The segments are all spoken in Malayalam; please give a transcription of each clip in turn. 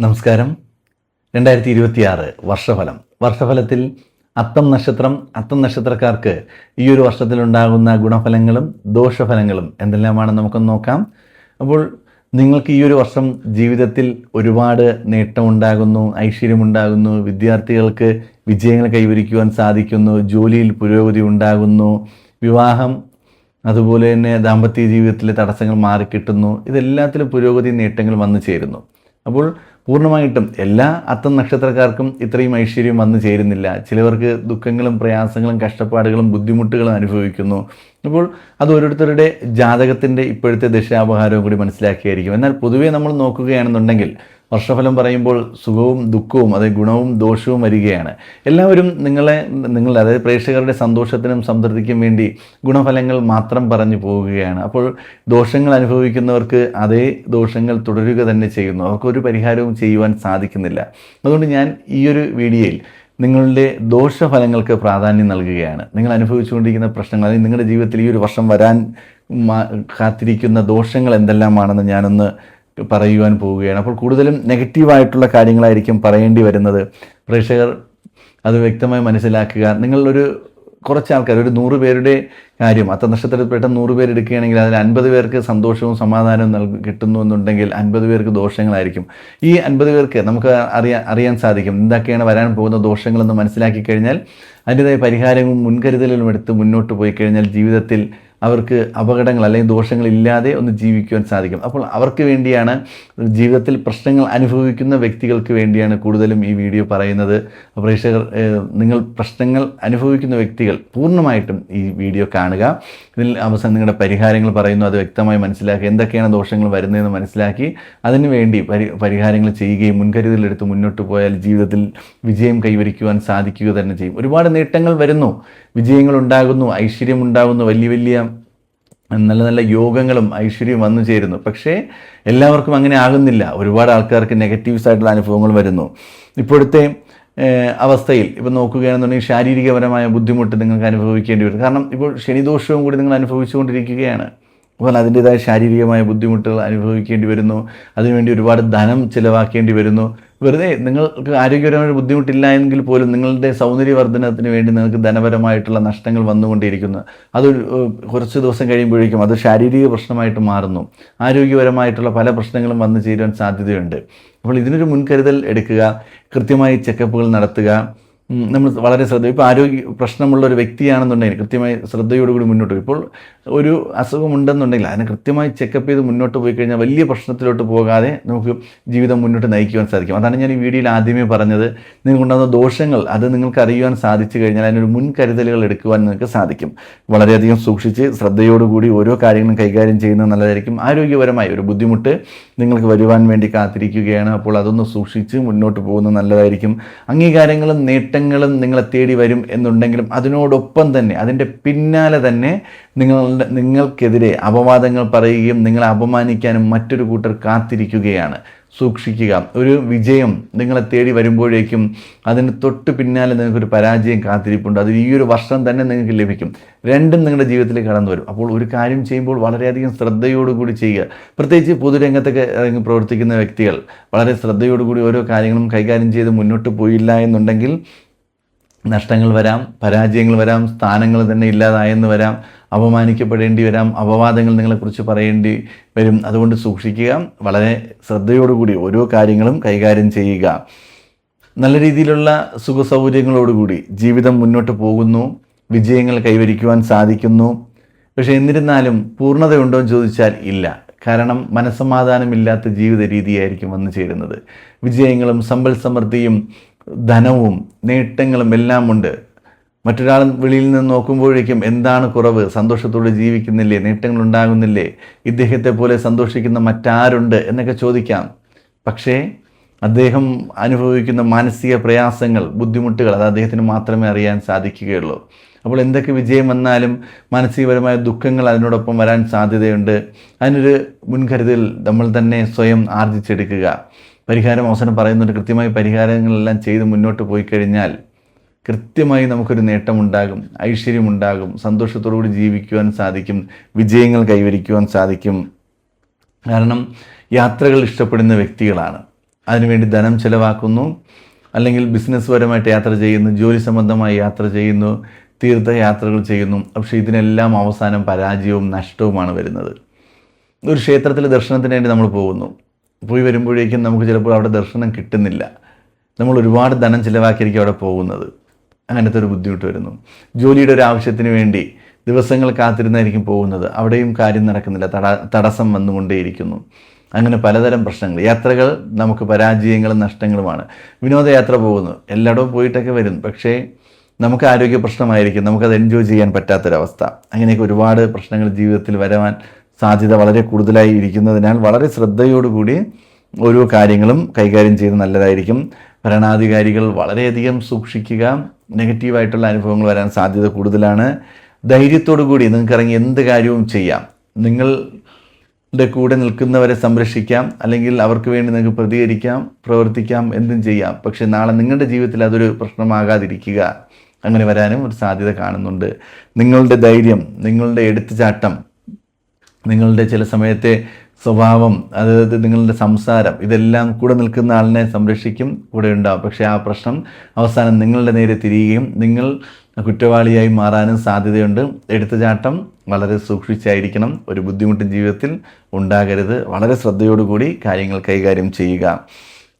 നമസ്കാരം. രണ്ടായിരത്തി ഇരുപത്തിയാറ് വർഷഫലം. വർഷഫലത്തിൽ അത്തം നക്ഷത്രം അത്തം നക്ഷത്രക്കാർക്ക് ഈ ഒരു വർഷത്തിലുണ്ടാകുന്ന ഗുണഫലങ്ങളും ദോഷഫലങ്ങളും എന്തെല്ലാമാണ് നമുക്കൊന്ന് നോക്കാം. അപ്പോൾ നിങ്ങൾക്ക് ഈ ഒരു വർഷം ജീവിതത്തിൽ ഒരുപാട് നേട്ടമുണ്ടാകുന്നു ഐശ്വര്യമുണ്ടാകുന്നു വിദ്യാർത്ഥികൾക്ക് വിജയങ്ങൾ കൈവരിക്കുവാൻ സാധിക്കുന്നു ജോലിയിൽ പുരോഗതി ഉണ്ടാകുന്നു വിവാഹം അതുപോലെ തന്നെ ദാമ്പത്യ ജീവിതത്തിലെ തടസ്സങ്ങൾ മാറിക്കിട്ടുന്നു ഇതെല്ലാത്തിലും പുരോഗതി നേട്ടങ്ങൾ വന്നു ചേരുന്നു. അപ്പോൾ പൂർണമായിട്ടും എല്ലാ അത്തം നക്ഷത്രക്കാർക്കും ഇത്രയും ഐശ്വര്യം വന്നു ചേരുന്നില്ല. ചിലവർക്ക് ദുഃഖങ്ങളും പ്രയാസങ്ങളും കഷ്ടപ്പാടുകളും ബുദ്ധിമുട്ടുകളും അനുഭവിക്കുന്നു. അപ്പോൾ അത് ഓരോരുത്തരുടെ ജാതകത്തിന്റെ ഇപ്പോഴത്തെ ദശാപഹാരവും കൂടി മനസ്സിലാക്കിയായിരിക്കും. എന്നാൽ പൊതുവേ നമ്മൾ നോക്കുകയാണെന്നുണ്ടെങ്കിൽ വർഷഫലം പറയുമ്പോൾ സുഖവും ദുഃഖവും അതായത് ഗുണവും ദോഷവും വരികയാണ്. എല്ലാവരും നിങ്ങളെ നിങ്ങളുടെ അതായത് പ്രേക്ഷകരുടെ സന്തോഷത്തിനും സംതൃപ്തിക്കും വേണ്ടി ഗുണഫലങ്ങൾ മാത്രം പറഞ്ഞു പോവുകയാണ് അപ്പോൾ ദോഷങ്ങൾ അനുഭവിക്കുന്നവർക്ക് അതേ ദോഷങ്ങൾ തുടരുക തന്നെ ചെയ്യുന്നു. അവർക്കൊരു പരിഹാരവും ചെയ്യുവാൻ സാധിക്കുന്നില്ല. അതുകൊണ്ട് ഞാൻ ഈ ഒരു വീഡിയോയിൽ നിങ്ങളുടെ ദോഷഫലങ്ങൾക്ക് പ്രാധാന്യം നൽകുകയാണ്. നിങ്ങൾ അനുഭവിച്ചുകൊണ്ടിരിക്കുന്ന പ്രശ്നങ്ങൾ അല്ലെങ്കിൽ നിങ്ങളുടെ ജീവിതത്തിൽ ഈ ഒരു വർഷം വരാൻ കാത്തിരിക്കുന്ന ദോഷങ്ങൾ എന്തെല്ലാമാണെന്ന് ഞാനൊന്ന് പറയുവാൻ പോവുകയാണ്. അപ്പോൾ കൂടുതലും നെഗറ്റീവായിട്ടുള്ള കാര്യങ്ങളായിരിക്കും പറയേണ്ടി വരുന്നത്. പ്രേക്ഷകർ അത് വ്യക്തമായി മനസ്സിലാക്കുക. നിങ്ങളൊരു കുറച്ച് ആൾക്കാർ ഒരു നൂറ് പേരുടെ കാര്യം അത്ത നക്ഷത്രത്തിൽപ്പെട്ട നൂറ് പേര് എടുക്കുകയാണെങ്കിൽ അതിൽ അൻപത് പേർക്ക് സന്തോഷവും സമാധാനവും നൽകി കിട്ടുന്നു എന്നുണ്ടെങ്കിൽ അൻപത് പേർക്ക് ദോഷങ്ങളായിരിക്കും. ഈ അൻപത് പേർക്ക് നമുക്ക് അറിയാൻ അറിയാൻ സാധിക്കും എന്തൊക്കെയാണ് വരാൻ പോകുന്ന ദോഷങ്ങളെന്ന് മനസ്സിലാക്കി കഴിഞ്ഞാൽ അതിന്റെതായ പരിഹാരവും മുൻകരുതലുകളും എടുത്ത് മുന്നോട്ട് പോയി കഴിഞ്ഞാൽ ജീവിതത്തിൽ അവർക്ക് അപകടങ്ങൾ അല്ലെങ്കിൽ ദോഷങ്ങൾ ഇല്ലാതെ ഒന്ന് ജീവിക്കുവാൻ സാധിക്കും. അപ്പോൾ അവർക്ക് വേണ്ടിയാണ് ജീവിതത്തിൽ പ്രശ്നങ്ങൾ അനുഭവിക്കുന്ന വ്യക്തികൾക്ക് വേണ്ടിയാണ് കൂടുതലും ഈ വീഡിയോ പറയുന്നത്. പ്രേക്ഷകർ നിങ്ങൾ പ്രശ്നങ്ങൾ അനുഭവിക്കുന്ന വ്യക്തികൾ പൂർണമായിട്ടും ഈ വീഡിയോ കാണുക. ഇതിൽ അവസാനം നിങ്ങളുടെ പരിഹാരങ്ങൾ പറയുന്നു അത് വ്യക്തമായി മനസ്സിലാക്കി എന്തൊക്കെയാണ് ദോഷങ്ങൾ വരുന്നതെന്ന് മനസ്സിലാക്കി. അതിനുവേണ്ടി പരി പരിഹാരങ്ങൾ ചെയ്യുകയും മുൻകരുതലെടുത്ത് മുന്നോട്ട് പോയാൽ ജീവിതത്തിൽ വിജയം കൈവരിക്കുവാൻ സാധിക്കുക തന്നെ ചെയ്യും. ഒരുപാട് നേട്ടങ്ങൾ വരുന്നു. വിജയങ്ങൾ ഉണ്ടാകുന്നു ഐശ്വര്യം ഉണ്ടാകുന്നു വലിയ വലിയ നല്ല നല്ല യോഗങ്ങളും ഐശ്വര്യവും വന്നു ചേരുന്നു. പക്ഷേ എല്ലാവർക്കും അങ്ങനെ ആകുന്നില്ല. ഒരുപാട് ആൾക്കാർക്ക് നെഗറ്റീവ്സ് ആയിട്ടുള്ള അനുഭവങ്ങൾ വരുന്നു. ഇപ്പോഴത്തെ അവസ്ഥയിൽ ഇപ്പം നോക്കുകയാണെന്നുണ്ടെങ്കിൽ ശാരീരികപരമായ ബുദ്ധിമുട്ട് നിങ്ങൾക്ക് അനുഭവിക്കേണ്ടി വരും. കാരണം ഇപ്പോൾ ശനിദോഷവും കൂടി നിങ്ങൾ അനുഭവിച്ചുകൊണ്ടിരിക്കുകയാണ്. അപ്പോൾ അതിന്റെതായ ശാരീരികമായ ബുദ്ധിമുട്ടുകൾ അനുഭവിക്കേണ്ടി വരുന്നു. അതിനുവേണ്ടി ഒരുപാട് ധനം ചിലവാക്കേണ്ടി വരുന്നു. വെറുതെ നിങ്ങൾക്ക് ആരോഗ്യപരമായ ബുദ്ധിമുട്ടില്ല എങ്കിൽ പോലും നിങ്ങളുടെ സൗന്ദര്യവർദ്ധനത്തിന് വേണ്ടി നിങ്ങൾക്ക് ധനപരമായിട്ടുള്ള നഷ്ടങ്ങൾ വന്നുകൊണ്ടിരിക്കുന്നു അത് കുറച്ച് ദിവസം കഴിയുമ്പോഴേക്കും അത് ശാരീരിക പ്രശ്നമായിട്ട് മാറുന്നു. ആരോഗ്യപരമായിട്ടുള്ള പല പ്രശ്നങ്ങളും വന്നു ചേരുവാൻ സാധ്യതയുണ്ട്. അപ്പോൾ ഇതിനൊരു മുൻകരുതൽ എടുക്കുക കൃത്യമായി ചെക്കപ്പുകൾ നടത്തുക. നമ്മൾ വളരെ ശ്രദ്ധ ഇപ്പോൾ ആരോഗ്യ പ്രശ്നമുള്ള ഒരു വ്യക്തിയാണെന്നുണ്ടെങ്കിൽ കൃത്യമായി ശ്രദ്ധയോടുകൂടി മുന്നോട്ട് ഇപ്പോൾ ഒരു അസുഖമുണ്ടെന്നുണ്ടെങ്കിൽ അതിനെ കൃത്യമായി ചെക്കപ്പ് ചെയ്ത് മുന്നോട്ട് പോയി കഴിഞ്ഞാൽ വലിയ പ്രശ്നത്തിലോട്ട് പോകാതെ നമുക്ക് ജീവിതം മുന്നോട്ട് നയിക്കുവാൻ സാധിക്കും. അതാണ് ഞാൻ ഈ വീഡിയോയിൽ ആദ്യമേ പറഞ്ഞത്. നിങ്ങൾക്കുണ്ടാകുന്ന ദോഷങ്ങൾ അത് നിങ്ങൾക്ക് അറിയുവാൻ സാധിച്ചു കഴിഞ്ഞാൽ അതിനൊരു മുൻകരുതലുകൾ എടുക്കുവാൻ നിങ്ങൾക്ക് സാധിക്കും. വളരെയധികം സൂക്ഷിച്ച് ശ്രദ്ധയോടുകൂടി ഓരോ കാര്യങ്ങളും കൈകാര്യം ചെയ്യുന്നത് നല്ലതായിരിക്കും. ആരോഗ്യപരമായ ഒരു ബുദ്ധിമുട്ട് നിങ്ങൾക്ക് വരുവാൻ വേണ്ടി കാത്തിരിക്കുകയാണ്. അപ്പോൾ അതൊന്ന് സൂക്ഷിച്ച് മുന്നോട്ട് പോകുന്നത് നല്ലതായിരിക്കും. അംഗീകാരങ്ങളും നേട്ടങ്ങളും നിങ്ങളെ തേടി വരും എന്നുണ്ടെങ്കിലും അതിനോടൊപ്പം തന്നെ അതിന്റെ പിന്നാലെ തന്നെ നിങ്ങളുടെ നിങ്ങൾക്കെതിരെ അപവാദങ്ങൾ പറയുകയും നിങ്ങളെ അപമാനിക്കാനും മറ്റൊരു കൂട്ടർ കാത്തിരിക്കുകയാണ്. സൂക്ഷിക്കുക. ഒരു വിജയം നിങ്ങളെ തേടി വരുമ്പോഴേക്കും അതിന് തൊട്ട് പിന്നാലെ നിങ്ങൾക്കൊരു പരാജയം കാത്തിരിപ്പുണ്ട്. അത് ഈ ഒരു വർഷം തന്നെ നിങ്ങൾക്ക് ലഭിക്കും. രണ്ടും നിങ്ങളുടെ ജീവിതത്തിൽ കടന്നു വരും. അപ്പോൾ ഒരു കാര്യം ചെയ്യുമ്പോൾ വളരെയധികം ശ്രദ്ധയോടുകൂടി ചെയ്യുക. പ്രത്യേകിച്ച് പൊതുരംഗത്തൊക്കെ പ്രവർത്തിക്കുന്ന വ്യക്തികൾ വളരെ ശ്രദ്ധയോടുകൂടി ഓരോ കാര്യങ്ങളും കൈകാര്യം ചെയ്ത് മുന്നോട്ട് പോയില്ല എന്നുണ്ടെങ്കിൽ നഷ്ടങ്ങൾ വരാം പരാജയങ്ങൾ വരാം സ്ഥാനങ്ങൾ തന്നെ ഇല്ലാതായെന്ന് വരാം. അപമാനിക്കപ്പെടേണ്ടി വരാം അപവാദങ്ങൾ നിങ്ങളെക്കുറിച്ച് പറയേണ്ടി വരും. അതുകൊണ്ട് സൂക്ഷിക്കുക വളരെ ശ്രദ്ധയോടുകൂടി ഓരോ കാര്യങ്ങളും കൈകാര്യം ചെയ്യുക. നല്ല രീതിയിലുള്ള സുഖ സൗകര്യങ്ങളോടുകൂടി ജീവിതം മുന്നോട്ട് പോകുന്നു വിജയങ്ങൾ കൈവരിക്കുവാൻ സാധിക്കുന്നു. പക്ഷേ എന്നിരുന്നാലും പൂർണതയുണ്ടോ എന്ന് ചോദിച്ചാൽ ഇല്ല. കാരണം മനസ്സമാധാനമില്ലാത്ത ജീവിത രീതിയായിരിക്കും വന്നു ചേരുന്നത്. വിജയങ്ങളും സമ്പൽ സമൃദ്ധിയും ധനവും നേട്ടങ്ങളും എല്ലാം ഉണ്ട് മറ്റൊരാൾ വെളിയിൽ നിന്ന് നോക്കുമ്പോഴേക്കും എന്താണ് കുറവ്? സന്തോഷത്തോടെ ജീവിക്കുന്നില്ലേ? നേട്ടങ്ങൾ ഉണ്ടാകുന്നില്ലേ? ഇദ്ദേഹത്തെ പോലെ സന്തോഷിക്കുന്ന മറ്റാരുണ്ട്? എന്നൊക്കെ ചോദിക്കാം. പക്ഷേ അദ്ദേഹം അനുഭവിക്കുന്ന മാനസിക പ്രയാസങ്ങൾ ബുദ്ധിമുട്ടുകൾ അത് അദ്ദേഹത്തിന് മാത്രമേ അറിയാൻ സാധിക്കുകയുള്ളൂ. അപ്പോൾ എന്തൊക്കെ വിജയം വന്നാലും മാനസികപരമായ ദുഃഖങ്ങൾ അതിനോടൊപ്പം വരാൻ സാധ്യതയുണ്ട്. അതിനൊരു മുൻകരുതൽ നമ്മൾ തന്നെ സ്വയം ആർജിച്ചെടുക്കുക. പരിഹാരം അവസരം പറയുന്നുണ്ട്. കൃത്യമായി പരിഹാരങ്ങളെല്ലാം ചെയ്ത് മുന്നോട്ട് പോയി കഴിഞ്ഞാൽ കൃത്യമായി നമുക്കൊരു നേട്ടമുണ്ടാകും ഐശ്വര്യമുണ്ടാകും സന്തോഷത്തോടുകൂടി ജീവിക്കുവാൻ സാധിക്കും വിജയങ്ങൾ കൈവരിക്കുവാൻ സാധിക്കും. കാരണം യാത്രകൾ ഇഷ്ടപ്പെടുന്ന വ്യക്തികളാണ്. അതിനുവേണ്ടി ധനം ചിലവാക്കുന്നു അല്ലെങ്കിൽ ബിസിനസ് പരമായിട്ട് യാത്ര ചെയ്യുന്നു ജോലി സംബന്ധമായി യാത്ര ചെയ്യുന്നു തീർത്ഥയാത്രകൾ ചെയ്യുന്നു. പക്ഷേ ഇതിനെല്ലാം അവസാനം പരാജയവും നഷ്ടവുമാണ് വരുന്നത്. ഒരു ക്ഷേത്രത്തിൽ ദർശനത്തിന് വേണ്ടി നമ്മൾ പോകുന്നു. പോയി വരുമ്പോഴേക്കും നമുക്ക് ചിലപ്പോൾ അവിടെ ദർശനം കിട്ടുന്നില്ല. നമ്മൾ ഒരുപാട് ധനം ചിലവാക്കിയിരിക്കും അവിടെ പോകുന്നത്. അങ്ങനത്തെ ഒരു ബുദ്ധിമുട്ട് വരുന്നു. ജോലിയുടെ ഒരു ആവശ്യത്തിന് വേണ്ടി ദിവസങ്ങൾ കാത്തിരുന്നായിരിക്കും പോകുന്നത്. അവിടെയും കാര്യം നടക്കുന്നില്ല. തട തടസ്സം വന്നുകൊണ്ടേയിരിക്കുന്നു. അങ്ങനെ പലതരം പ്രശ്നങ്ങൾ. യാത്രകൾ നമുക്ക് പരാജയങ്ങളും നഷ്ടങ്ങളുമാണ്. വിനോദയാത്ര പോകുന്നു. എല്ലായിടവും പോയിട്ടൊക്കെ വരും. പക്ഷേ നമുക്ക് ആരോഗ്യ പ്രശ്നമായിരിക്കും. നമുക്കത് എൻജോയ് ചെയ്യാൻ പറ്റാത്തൊരവസ്ഥ. അങ്ങനെയൊക്കെ ഒരുപാട് പ്രശ്നങ്ങൾ ജീവിതത്തിൽ വരവാൻ സാധ്യത വളരെ കൂടുതലായി ഇരിക്കുന്നതിനാൽ വളരെ ശ്രദ്ധയോടുകൂടി ഓരോ കാര്യങ്ങളും കൈകാര്യം ചെയ്ത് നല്ലതായിരിക്കും. ഭരണാധികാരികൾ വളരെയധികം സൂക്ഷിക്കുക. നെഗറ്റീവായിട്ടുള്ള അനുഭവങ്ങൾ വരാൻ സാധ്യത കൂടുതലാണ്. ധൈര്യത്തോടു കൂടി നിങ്ങൾക്ക് ഇറങ്ങി എന്ത് കാര്യവും ചെയ്യാം. നിങ്ങളുടെ കൂടെ നിൽക്കുന്നവരെ സംരക്ഷിക്കാം. അല്ലെങ്കിൽ അവർക്ക് വേണ്ടി നിങ്ങൾക്ക് പ്രതികരിക്കാം പ്രവർത്തിക്കാം എന്തും ചെയ്യാം. പക്ഷേ നാളെ നിങ്ങളുടെ ജീവിതത്തിൽ അതൊരു പ്രശ്നമാകാതിരിക്കുക അങ്ങനെ വരാനും ഒരു സാധ്യത കാണുന്നുണ്ട്. നിങ്ങളുടെ ധൈര്യം നിങ്ങളുടെ എടുത്തുചാട്ടം നിങ്ങളുടെ ചില സമയത്തെ സ്വഭാവം അതായത് നിങ്ങളുടെ സംസാരം ഇതെല്ലാം കൂടെ നിൽക്കുന്ന ആളിനെ സംരക്ഷിക്കും കൂടെ ഉണ്ടാവും. പക്ഷേ ആ പ്രശ്നം അവസാനം നിങ്ങളുടെ നേരെ തിരിയുകയും നിങ്ങൾ കുറ്റവാളിയായി മാറാനും സാധ്യതയുണ്ട്. എടുത്തുചാട്ടം വളരെ സൂക്ഷിച്ചായിരിക്കണം. ഒരു ബുദ്ധിമുട്ടും ജീവിതത്തിൽ ഉണ്ടാകരുത്. വളരെ ശ്രദ്ധയോടുകൂടി കാര്യങ്ങൾ കൈകാര്യം ചെയ്യുക.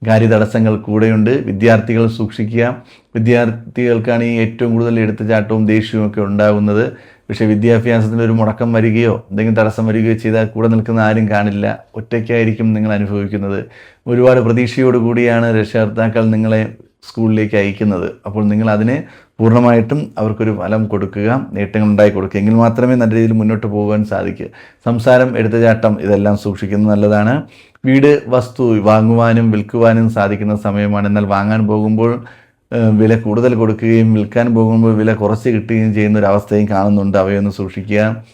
കാര്യതടസ്സങ്ങൾ കൂടെയുണ്ട്. വിദ്യാർത്ഥികൾ സൂക്ഷിക്കുക. വിദ്യാർത്ഥികൾക്കാണ് ഈ ഏറ്റവും കൂടുതൽ എടുത്തുചാട്ടവും ദേഷ്യവും ഒക്കെ ഉണ്ടാകുന്നത്. പക്ഷേ വിദ്യാഭ്യാസത്തിന്റെ ഒരു മുടക്കം വരികയോ എന്തെങ്കിലും തടസ്സം വരികയോ ചെയ്താൽ കൂടെ നിൽക്കുന്ന ആരും കാണില്ല. ഒറ്റയ്ക്കായിരിക്കും നിങ്ങൾ അനുഭവിക്കുന്നത്. ഒരുപാട് പ്രതീക്ഷയോടുകൂടിയാണ് രക്ഷകർത്താക്കൾ നിങ്ങളെ സ്കൂളിലേക്ക് അയക്കുന്നത്. അപ്പോൾ നിങ്ങൾ അതിനെ പൂർണമായിട്ടും അവർക്കൊരു ഫലം കൊടുക്കുക നേട്ടങ്ങൾ ഉണ്ടായി കൊടുക്കുക. എങ്കിൽ മാത്രമേ നല്ല രീതിയിൽ മുന്നോട്ട് പോകാൻ സാധിക്കൂ. സംസാരം എടുത്തുചാട്ടം ഇതെല്ലാം സൂക്ഷിക്കുന്നത് നല്ലതാണ്. വീട് വസ്തു വാങ്ങുവാനും വിൽക്കുവാനും സാധിക്കുന്ന സമയമാണ്. എന്നാൽ വാങ്ങാൻ പോകുമ്പോൾ വില കൂടുതൽ കൊടുക്കുകയും വിൽക്കാൻ പോകുമ്പോൾ വില കുറച്ച് കിട്ടുകയും ചെയ്യുന്ന ഒരു അവസ്ഥയും കാണുന്നുണ്ട്. അവയൊന്ന് സൂക്ഷിക്കുക.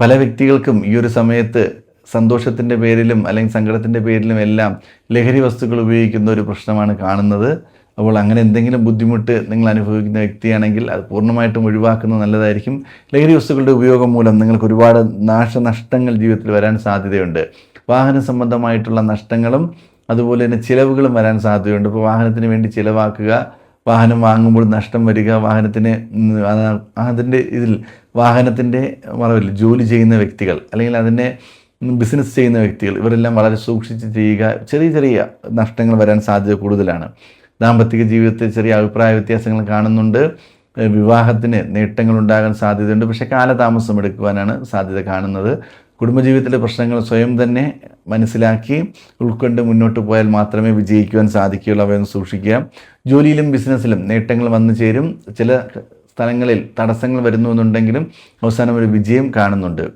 പല വ്യക്തികൾക്കും ഈ ഒരു സമയത്ത് സന്തോഷത്തിന്റെ പേരിലും അല്ലെങ്കിൽ സങ്കടത്തിന്റെ പേരിലും എല്ലാം ലഹരി വസ്തുക്കൾ ഉപയോഗിക്കുന്ന ഒരു പ്രശ്നമാണ് കാണുന്നത്. അപ്പോൾ അങ്ങനെ എന്തെങ്കിലും ബുദ്ധിമുട്ട് നിങ്ങൾ അനുഭവിക്കുന്ന വ്യക്തിയാണെങ്കിൽ അത് പൂർണമായിട്ടും ഒഴിവാക്കുന്നത് നല്ലതായിരിക്കും. ലഹരി വസ്തുക്കളുടെ ഉപയോഗം മൂലം നിങ്ങൾക്ക് ഒരുപാട് നാശനഷ്ടങ്ങൾ ജീവിതത്തിൽ വരാൻ സാധ്യതയുണ്ട്. വാഹന സംബന്ധമായിട്ടുള്ള നഷ്ടങ്ങളും അതുപോലെ തന്നെ ചിലവുകളും വരാൻ സാധ്യതയുണ്ട്. ഇപ്പോൾ വാഹനത്തിന് വേണ്ടി ചിലവാക്കുക വാഹനം വാങ്ങുമ്പോൾ നഷ്ടം വരിക വാഹനത്തിന് അതിന്റെ ഇതിൽ വാഹനത്തിന്റെ മറവില്ല ജോലി ചെയ്യുന്ന വ്യക്തികൾ അല്ലെങ്കിൽ അതിനെ ബിസിനസ് ചെയ്യുന്ന വ്യക്തികൾ ഇവരെല്ലാം വളരെ സൂക്ഷിച്ച് ചെയ്യുക ചെറിയ ചെറിയ നഷ്ടങ്ങൾ വരാൻ സാധ്യത കൂടുതലാണ്. ദാമ്പത്തിക ജീവിതത്തിൽ ചെറിയ അഭിപ്രായ വ്യത്യാസങ്ങൾ കാണുന്നുണ്ട്. വിവാഹത്തിന് നേട്ടങ്ങൾ ഉണ്ടാകാൻ സാധ്യതയുണ്ട്. പക്ഷേ കാലതാമസം എടുക്കുവാനാണ് സാധ്യത കാണുന്നത്. കുടുംബജീവിതത്തിലെ പ്രശ്നങ്ങൾ സ്വയം തന്നെ മനസ്സിലാക്കി ഉൾക്കൊണ്ട് മുന്നോട്ട് പോയാൽ മാത്രമേ വിജയിക്കുവാൻ സാധിക്കുകയുള്ളൂ അവയൊന്ന് സൂക്ഷിക്കുക. ജോലിയിലും ബിസിനസ്സിലും നേട്ടങ്ങൾ വന്നു ചേരും. ചില സ്ഥലങ്ങളിൽ തടസ്സങ്ങൾ വരുന്നു എന്നുണ്ടെങ്കിലും അവസാനം ഒരു വിജയം കാണുന്നുണ്ട്.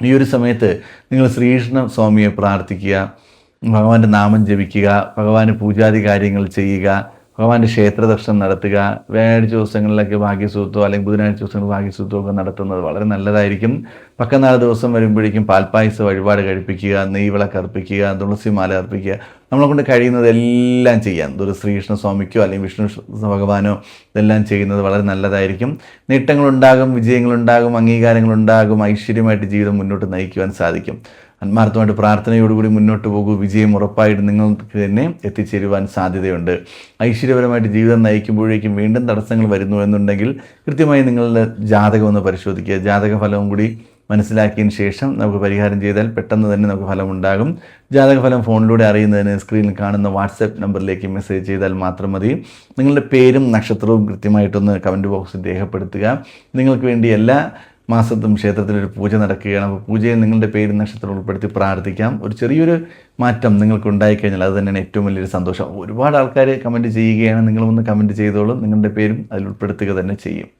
ഈ ഒരു സമയത്ത് നിങ്ങൾ ശ്രീകൃഷ്ണ സ്വാമിയെ പ്രാർത്ഥിക്കുക ഭഗവാന്റെ നാമം ജപിക്കുക ഭഗവാന് പൂജാതി കാര്യങ്ങൾ ചെയ്യുക ഭഗവാന്റെ ക്ഷേത്ര ദർശനം നടത്തുക വ്യാഴാഴ്ച ദിവസങ്ങളിലൊക്കെ ഭാഗ്യസൂത്തോ അല്ലെങ്കിൽ ബുധനാഴ്ച ദിവസങ്ങളിൽ ഭാഗ്യസൂത്തോ ഒക്കെ നടത്തുന്നത് വളരെ നല്ലതായിരിക്കും. പക്കനാല് ദിവസം വരുമ്പോഴേക്കും പാൽപ്പായസ വഴിപാട് കഴിപ്പിക്കുക നെയ്വിളക്ക് അർപ്പിക്കുക തുളസി മാല അർപ്പിക്കുക നമ്മളെ കൊണ്ട് കഴിയുന്നത് എല്ലാം ചെയ്യാം. ഒരു ശ്രീകൃഷ്ണ സ്വാമിക്കോ അല്ലെങ്കിൽ വിഷ്ണു ഭഗവാനോ ഇതെല്ലാം ചെയ്യുന്നത് വളരെ നല്ലതായിരിക്കും. നേട്ടങ്ങളുണ്ടാകും വിജയങ്ങളുണ്ടാകും അംഗീകാരങ്ങളുണ്ടാകും ഐശ്വര്യമായിട്ട് ജീവിതം മുന്നോട്ട് നയിക്കുവാൻ സാധിക്കും. ആത്മാർത്ഥമായിട്ട് പ്രാർത്ഥനയോടുകൂടി മുന്നോട്ട് പോകൂ. വിജയം ഉറപ്പായിട്ട് നിങ്ങൾക്ക് തന്നെ എത്തിച്ചേരുവാൻ സാധ്യതയുണ്ട്. ഐശ്വര്യപരമായിട്ട് ജീവിതം നയിക്കുമ്പോഴേക്കും വീണ്ടും തടസ്സങ്ങൾ വരുന്നു എന്നുണ്ടെങ്കിൽ കൃത്യമായി നിങ്ങളുടെ ജാതകം ഒന്ന് പരിശോധിക്കുക. ജാതക ഫലവും കൂടി മനസ്സിലാക്കിയതിന് ശേഷം നമുക്ക് പരിഹാരം ചെയ്താൽ പെട്ടെന്ന് തന്നെ നമുക്ക് ഫലമുണ്ടാകും. ജാതകഫലം ഫോണിലൂടെ അറിയുന്നതിന് സ്ക്രീനിൽ കാണുന്ന വാട്സപ്പ് നമ്പറിലേക്ക് മെസ്സേജ് ചെയ്താൽ മാത്രം മതി. നിങ്ങളുടെ പേരും നക്ഷത്രവും കൃത്യമായിട്ടൊന്ന് കമന്റ് ബോക്സിൽ രേഖപ്പെടുത്തുക. നിങ്ങൾക്ക് വേണ്ടി എല്ലാ മാസത്തും ക്ഷേത്രത്തിലൊരു പൂജ നടക്കുകയാണ്. അപ്പോൾ പൂജയിൽ നിങ്ങളുടെ പേര് നക്ഷത്രം ഉൾപ്പെടുത്തി പ്രാർത്ഥിക്കാം. ഒരു ചെറിയൊരു മാറ്റം നിങ്ങൾക്ക് ഉണ്ടായിക്കഴിഞ്ഞാൽ അത് തന്നെയാണ് ഏറ്റവും വലിയൊരു സന്തോഷം. ഒരുപാട് ആൾക്കാർ കമന്റ് ചെയ്യുകയാണ്. നിങ്ങളൊന്ന് കമന്റ് ചെയ്തോളും. നിങ്ങളുടെ പേരും അതിൽ ഉൾപ്പെടുത്തുക തന്നെ ചെയ്യും.